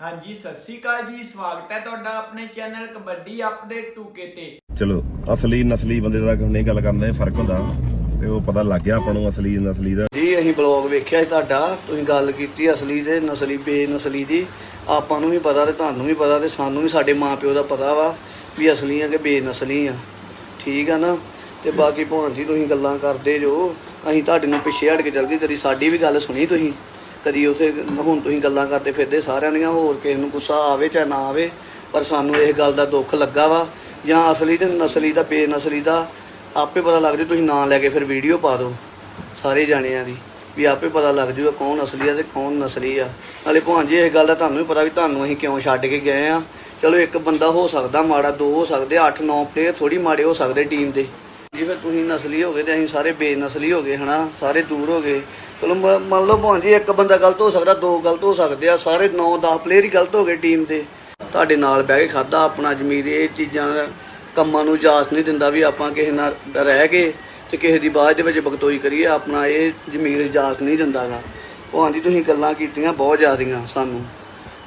ਹਾਂਜੀ ਸਤਿ ਸ਼੍ਰੀ ਅਕਾਲ ਜੀ ਸਵਾਗਤ ਹੈ ਤੁਹਾਡਾ ਆਪਣੇ ਚੈਨਲ ਕਬੱਡੀ ਅਪਡੇਟ 2K ਤੇ। ਚਲੋ ਅਸਲੀ ਨਸਲੀ ਬੰਦੇ ਦਾ ਨਹੀਂ ਗੱਲ ਕਰਨ ਦਾ ਇਹ ਫ਼ਰਕ ਹੁੰਦਾ ਤੇ ਉਹ ਪਤਾ ਲੱਗ ਗਿਆ ਆਪਾਂ ਨੂੰ ਅਸਲੀ ਨਸਲੀ ਦਾ। ਜੀ ਅਸੀਂ ਬਲੌਗ ਵੇਖਿਆ ਸੀ ਤੁਹਾਡਾ ਤੁਸੀਂ ਗੱਲ ਕੀਤੀ ਅਸਲੀ ਤੇ ਨਸਲੀ ਬੇਨਸਲੀ ਦੀ। ਆਪਾਂ ਨੂੰ ਵੀ ਪਤਾ ਤੇ ਤੁਹਾਨੂੰ ਵੀ ਪਤਾ ਤੇ ਸਾਨੂੰ ਵੀ ਸਾਡੇ ਮਾਪਿਓ ਦਾ ਪਤਾ ਵਾ ਵੀ ਅਸਲੀ ਆ ਕਿ ਬੇਨਸਲੀ ਆ। ਠੀਕ ਆ ਨਾ? ਤੇ ਬਾਕੀ ਭਾਂ ਜੀ ਤੁਸੀਂ ਗੱਲਾਂ ਕਰਦੇ ਜੋ। ਅਸੀਂ ਤੁਹਾਡੇ ਨਾਲ ਪਿੱਛੇ ਹਟ ਕੇ ਚੱਲਦੀ ਕਦੀ ਸਾਡੀ ਵੀ ਗੱਲ ਸੁਣੀ ਤੁਸੀਂ। ਕਦੀ ਉਥੇ ਹੁਣ ਤੁਸੀਂ ਗੱਲਾਂ ਕਰਦੇ ਫਿਰਦੇ ਸਾਰਿਆਂ ਦੀਆਂ, ਹੋਰ ਕਿਸੇ ਨੂੰ ਗੁੱਸਾ ਆਵੇ ਚਾਹੇ ਨਾ ਆਵੇ, ਪਰ ਸਾਨੂੰ ਇਸ ਗੱਲ ਦਾ ਦੁੱਖ ਲੱਗਾ ਵਾ। ਜਾਂ ਅਸਲੀ ਤੇ ਨਸਲੀ ਦਾ, ਬੇਨਸਲੀ ਦਾ, ਆਪੇ ਪਤਾ ਲੱਗ ਜੂ, ਤੁਸੀਂ ਨਾਂ ਲੈ ਕੇ ਫਿਰ ਵੀਡੀਓ ਪਾ ਦਿਓ, ਸਾਰੇ ਜਾਣਿਆਂ ਦੀ, ਵੀ ਆਪੇ ਪਤਾ ਲੱਗ ਜੂਗਾ ਕੌਣ ਅਸਲੀ ਆ ਤੇ ਕੌਣ ਨਸਲੀ ਆ। ਨਾਲੇ ਭਾਂਜੀ ਇਸ ਗੱਲ ਦਾ ਤੁਹਾਨੂੰ ਵੀ ਪਤਾ ਵੀ ਤੁਹਾਨੂੰ ਅਸੀਂ ਕਿਉਂ ਛੱਡ ਕੇ ਗਏ ਆ। ਚਲੋ ਇੱਕ ਬੰਦਾ ਹੋ ਸਕਦਾ, ਮਾੜਾ ਦੋ ਹੋ ਸਕਦੇ 8-9 ਪਲੇਅਰ ਥੋੜੀ ਮਾੜੇ ਹੋ ਸਕਦੇ ਟੀਮ ਦੇ। ਜੀ, ਫਿਰ ਤੁਸੀਂ ਨਸਲੀ ਹੋ ਗਏ ਤੇ ਅਸੀਂ ਸਾਰੇ ਬੇਨਸਲੀ ਹੋ ਗਏ, ਹਨਾ? ਸਾਰੇ ਦੂਰ ਹੋ ਗਏ। ਚਲੋ, ਮ- ਮੰਨ ਲਓ ਭਾਂਜੀ ਇੱਕ ਬੰਦਾ ਗਲਤ ਹੋ ਸਕਦਾ, ਦੋ ਗਲਤ ਹੋ ਸਕਦੇ ਆ, ਸਾਰੇ 9-10 ਪਲੇਅਰ ਹੀ ਗਲਤ ਹੋ ਗਏ ਟੀਮ ਦੇ। ਤੁਹਾਡੇ ਨਾਲ ਬਹਿ ਕੇ ਖਾਦਾ ਆਪਣਾ ਜ਼ਮੀਰ, ਇਹ ਚੀਜ਼ਾਂ ਕੰਮਾਂ ਨੂੰ ਇਜਾਜ਼ਤ ਨਹੀਂ ਦਿੰਦਾ ਵੀ ਆਪਾਂ ਕਿਸੇ ਨਾਲ ਰਹਿ ਕੇ ਤੇ ਕਿਸੇ ਦੀ ਬਾਅਦ ਦੇ ਵਿੱਚ ਬਗਤੋਈ ਕਰੀਏ, ਆਪਣਾ ਇਹ ਜ਼ਮੀਰ ਇਜਾਜ਼ਤ ਨਹੀਂ ਦਿੰਦਾਗਾ। ਭਾਂਜੀ ਤੁਸੀਂ ਗੱਲਾਂ ਕੀਤੀਆਂ ਬਹੁਤ ਜ਼ਿਆਦੀਆਂ ਸਾਨੂੰ।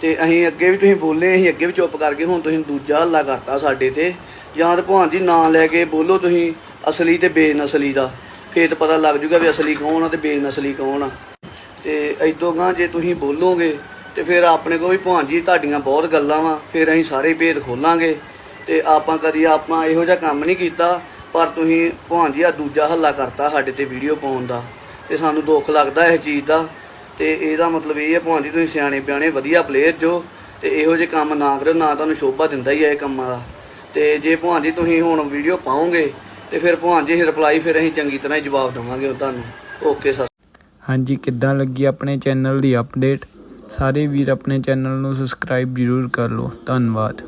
ਤੇ ਅਸੀਂ ਅੱਗੇ ਵੀ ਤੁਸੀਂ ਬੋਲੇ, ਅਸੀਂ ਅੱਗੇ ਵੀ ਚੁੱਪ ਕਰਕੇ ਹੁਣ ਤੁਸੀਂ ਦੂਜਾ ਹੱਲਾ ਕਰਤਾ ਸਾਡੇ ਤੇ। ਜਾਂ ਤੇ ਭਾਂਜੀ ਨਾਂ ਲੈ ਕੇ ਬੋਲੋ ਤੁਸੀਂ। ਅਸਲੀ ਤੇ ਬੇਨਸਲੀ ਦਾ। ਫੇਰ ਤਾਂ ਪਤਾ ਲੱਗ ਜੂਗਾ ਵੀ ਅਸਲੀ ਕੌਣ ਆ ਤੇ ਬੇਨਸਲੀ ਕੌਣ ਆ। ਤੇ ਇਦੋਂ ਗਾਂ ਜੇ ਤੁਸੀਂ ਬੋਲੋਗੇ ਤੇ ਫਿਰ ਆਪਣੇ ਕੋਲ ਵੀ ਭਾਂਜੀ ਤੁਹਾਡੀਆਂ ਬਹੁਤ ਗੱਲਾਂ ਵਾ, ਫਿਰ ਅਸੀਂ ਸਾਰੇ ਭੇਦ ਖੋਲਾਂਗੇ। ਤੇ ਆਪਾਂ ਕਦੀ ਆਪਾਂ ਇਹੋ ਜਿਹਾ ਕੰਮ ਨਹੀਂ ਕੀਤਾ, ਪਰ ਤੁਸੀਂ ਭਾਂਜੀ ਆ ਦੂਜਾ ਹੱਲਾ ਕਰਤਾ ਸਾਡੇ ਤੇ ਵੀਡੀਓ ਪਾਉਣ ਦਾ। ਤੇ ਸਾਨੂੰ ਦੁੱਖ ਲੱਗਦਾ ਇਸ ਚੀਜ਼ ਦਾ। ਤੇ ਇਹਦਾ ਮਤਲਬ ਇਹ ਹੈ ਭਾਂਜੀ ਤੁਸੀਂ ਸਿਆਣੇ ਪਿਆਣੇ ਵਧੀਆ ਪਲੇਅਰ ਜੋ, ਤੇ ਇਹੋ ਜਿਹੇ ਕੰਮ ਨਾ ਕਰੋ ਨਾ ਤੁਹਾਨੂੰ ਸ਼ੋਭਾ ਦਿੰਦਾ ਹੀ ਹੈ ਇਹ ਕੰਮਾਂ ਦਾ। ਤੇ ਜੇ ਭਾਂਜੀ ਤੁਸੀਂ ਹੁਣ ਵੀਡੀਓ ਪਾਓਗੇ ਤੇ ਫਿਰ ਭਾਂਜੀ ਰਿਪਲਾਈ ਫਿਰ ਅਸੀਂ ਚੰਗੀ ਤਰ੍ਹਾਂ ਹੀ ਜਵਾਬ ਦੇਵਾਂਗੇ ਉਹ ਤੁਹਾਨੂੰ। ਓਕੇ ਸਰ ਹਾਂਜੀ, ਕਿੱਦਾਂ ਲੱਗੀ ਆਪਣੇ ਚੈਨਲ ਦੀ ਅਪਡੇਟ ਸਾਰੇ ਵੀਰ ਆਪਣੇ ਚੈਨਲ ਨੂੰ ਸਬਸਕ੍ਰਾਈਬ ਜ਼ਰੂਰ ਕਰ ਲਓ। ਧੰਨਵਾਦ।